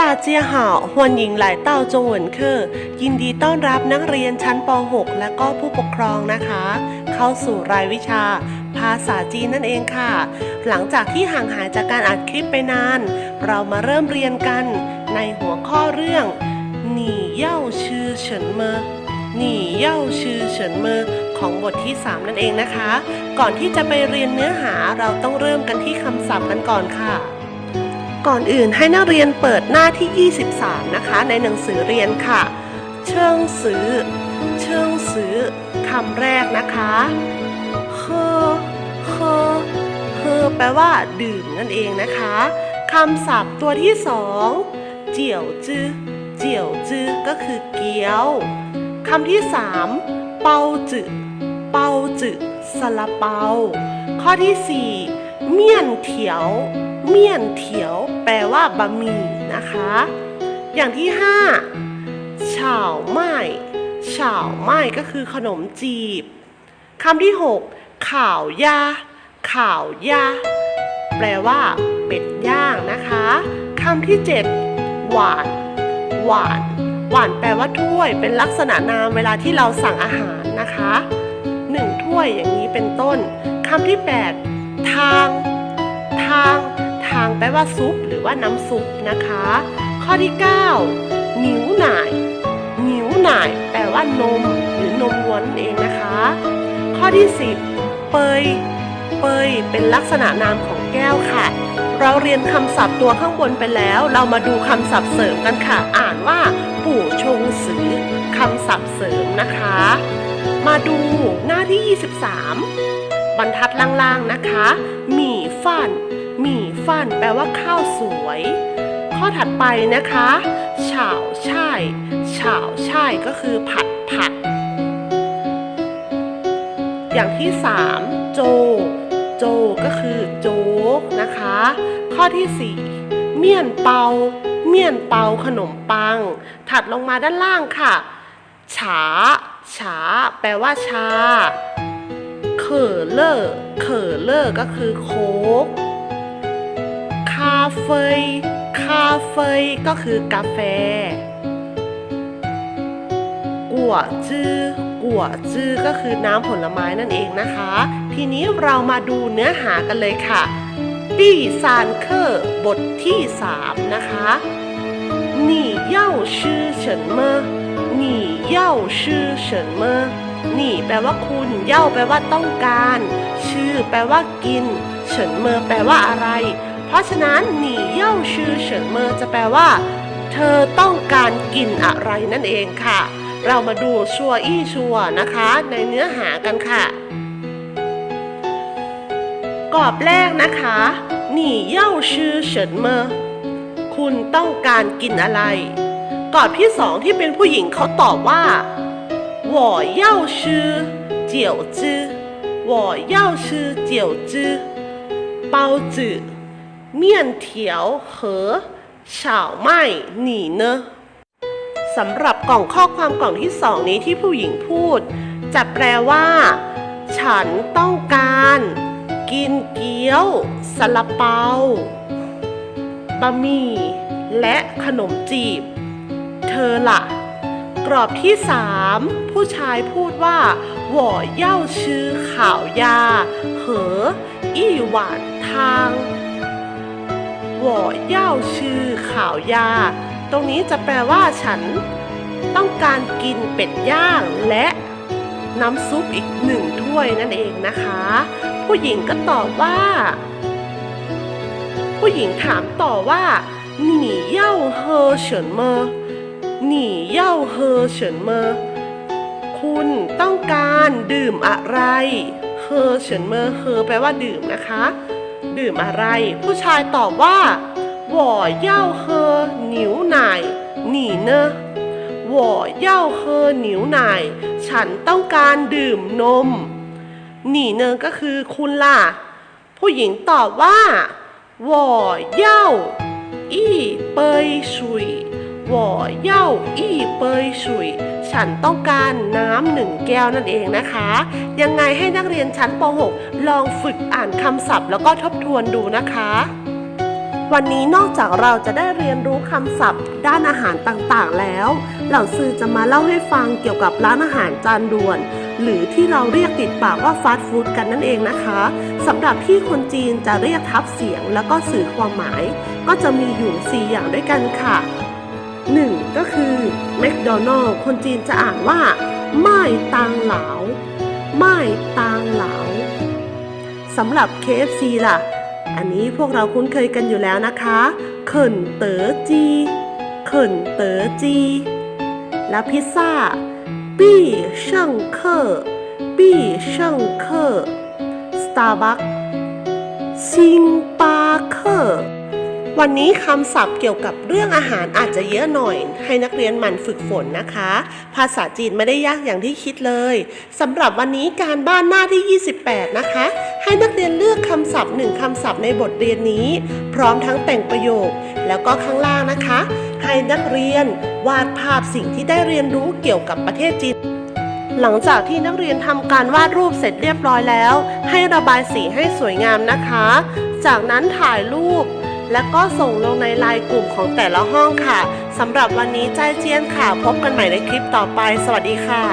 大家好欢迎来到中文课ยินดีต้อนรับนักเรียนชั้นป .6 และก็ผู้ปกครองนะคะ เข้าสู่รายวิชา ภาษาจีนนั่นเองค่ะ หลังจากที่ห่างหายจากการอัดคลิปไปนาน เรามาเริ่มเรียนกันในหัวข้อเรื่องหนี่เย่าชื่อเฉินเมอหนี่เย่าชื่อเฉินเมอของบทที่ 3 นั่นเองนะคะ ก่อนที่จะไปเรียนเนื้อหาเราต้องเริ่มกันที่คำศัพท์กันก่อนค่ะ ก่อนอื่นให้นักเรียนเปิดหน้าที่ 23 นะคะ ในหนังสือเรียนค่ะ เชิงซื้อ เชิงซื้อคำแรกนะคะเฮอเฮอเฮอแปลว่า ดื่มนั่นเองนะคะคำศัพท์ตัวที่สองเจียวจื้อเจียวจื้อก็คือเกี๊ยวคำที่สามเปาจื้อเปาจื้อซาลาเปา ข้อที่สี่เมี่ยนเถียว เมี่ยนเถียว แปลว่าบะหมี่นะคะ อย่างที่ห้าฉ่าวไม้ฉ่าวไม้ก็คือขนมจีบคำที่หกข่าวยาข่าวยาแปลว่า เป็ดย่างนะคะคำที่เจ็ดหวาน หวาน หวานแปลว่าถ้วย เป็นลักษณะนามเวลาที่เราสั่งอาหารนะคะหนึ่งถ้วยอย่างนี้เป็นต้นคำที่แปดทาง ทางางแปลว่าซุปหรือว่าน้ำซุปนะคะ ข้อที่ 9 นิ้วหน่าย นิ้วหน่าย แปลว่านม หรือนมวัวนเองนะคะ ข้อที่ 10 เปย เปย เป็นลักษณะนามของแก้วค่ะ เราเรียนคำศัพท์ตัวข้างบนไปแล้ว เรามาดูคำศัพท์เสริมกันค่ะ อ่านว่า ปู่ชงสือคำศัพท์เสริมนะคะ มาดูหน้าที่ 23 บรรทัดล่างๆนะคะ หมี่ฟัน หมี่ฟั่นแปลว่าข้าวสวย ข้อถัดไปนะคะฉ่าวช่ายฉ่าวช่ายก็คือผัดผัด อย่างที่ 3 โจ โจก็คือโจ๊กนะคะ ข้อที่ 4 เมี่ยนเปา เมี่ยนเปาขนมปัง ถัดลงมาด้านล่างค่ะฉาฉาแปลว่าชาเคอเลอร์เคอเลอร์ก็คือโค้กาเฟยคาเฟยก็คือกาแฟ กัวจื้อกัวจื้อก็คือน้ำผลไม้นั่นเองนะคะ ทีนี้เรามาดูเนื้อหากันเลยค่ะตี้ซานเคอร์บทที่สามนะคะ你要吃什么？你要吃什么นี่แปลว่าคุณเย่าแปลว่าต้องการ ชื่อแปลว่ากิน เฉินเมอแปลว่าอะไร เพราะฉะนั้นหนี่เย่าชื่อเฉินเมอจะแปลว่า เธอต้องการกินอะไรนั่นเองค่ะ เรามาดูชัวอี้ชัวนะคะ ในเนื้อหากันค่ะกรอบแรกนะคะหนี่เย่าชื่อเฉินเมอคุณต้องการกินอะไรกรอบที่สองที่เป็นผู้หญิงเขาตอบว่า我要吃饺子我要吃饺子包子 เมี่ยนเถวเหอเฉาไม่หนีเนอสำหรับกล่องข้อความกล่องที่สองนี้ที่ผู้หญิงพูด จะแปลว่า ฉันต้องการ กินเกี๊ยวสลัาเปาบะหมี่และขนมจีบ เธอละกรอบที่สามผู้ชายพูดว่าหว่อเย่าชื่อข่าวยา เหอ อีหวานทาง วอเย่าชื่อข่าวยา ตรงนี้จะแปลว่าฉัน ต้องการกินเป็ดย่างและน้ำซุปอีกหนึ่งถ้วยนั่นเองนะคะ ผู้หญิงก็ตอบว่า ผู้หญิงถามต่อว่าหนีเย่าเฮอเฉินเมอหนีเย่าเฮอเฉินเมอคุณต้องการดื่มอะไร เฮอเฉินเมอเฮอแปลว่าดื่มนะคะ ดื่มอะไร ผู้ชายตอบว่า我要喝牛奶你呢我要喝牛奶ฉันต้องการดื่มนม你呢ก็คือคุณล่ะ ผู้หญิงตอบว่า我要一杯水我要一杯水 ฉันต้องการน้ำหนึ่งแก้วนั่นเองนะคะ ยังไงให้นักเรียนชั้นป .6 ลองฝึกอ่านคำศัพท์ แล้วก็ทบทวนดูนะคะ วันนี้นอกจากเราจะได้เรียนรู้คำศัพท์ ด้านอาหารต่างๆแล้ว เหล่าซื้อจะมาเล่าให้ฟังเกี่ยวกับร้านอาหารจานด่วน หรือที่เราเรียกติดปากว่าฟาสต์ฟู้ดกันนั่นเองนะคะสำหรับที่คนจีนจะเรียกทับเสียง แล้วก็สื่อความหมาย ก็จะมีอยู่ 4 อย่างด้วยกันค่ะ 1. ก็คือ McDonald คนจีนจะอ่านว่าไม่ตังเหลาไม่ตังเหลาสำหรับ KFC ล่ะ อันนี้พวกเราคุ้นเคยกันอยู่แล้วนะคะเขินเต๋อจีเขินเต๋อจี และพิซซ่าปี้เชิงเคอร์ปี้เชิงเคอร์สตาร์บัคซิงปาเคอร์ วันนี้คำศัพท์เกี่ยวกับเรื่องอาหารอาจจะเยอะหน่อย ให้นักเรียนหมั่นฝึกฝนนะคะ ภาษาจีนไม่ได้ยากอย่างที่คิดเลยสำหรับวันนี้การบ้านหน้าที่ 28 นะคะ ให้นักเรียนเลือกคำศัพท์หนึ่งคำศัพท์ในบทเรียนนี้ พร้อมทั้งแต่งประโยค แล้วก็ข้างล่างนะคะ ให้นักเรียนวาดภาพสิ่งที่ได้เรียนรู้เกี่ยวกับประเทศจีนหลังจากที่นักเรียนทำการวาดรูปเสร็จเรียบร้อยแล้ว ให้ระบายสีให้สวยงามนะคะ จากนั้นถ่ายรูป และก็ส่งลงในไลน์กลุ่มของแต่ละห้องค่ะสำหรับวันนี้ใจายเจียนค่ะ พบกันใหม่ในคลิปต่อไป สวัสดีค่ะ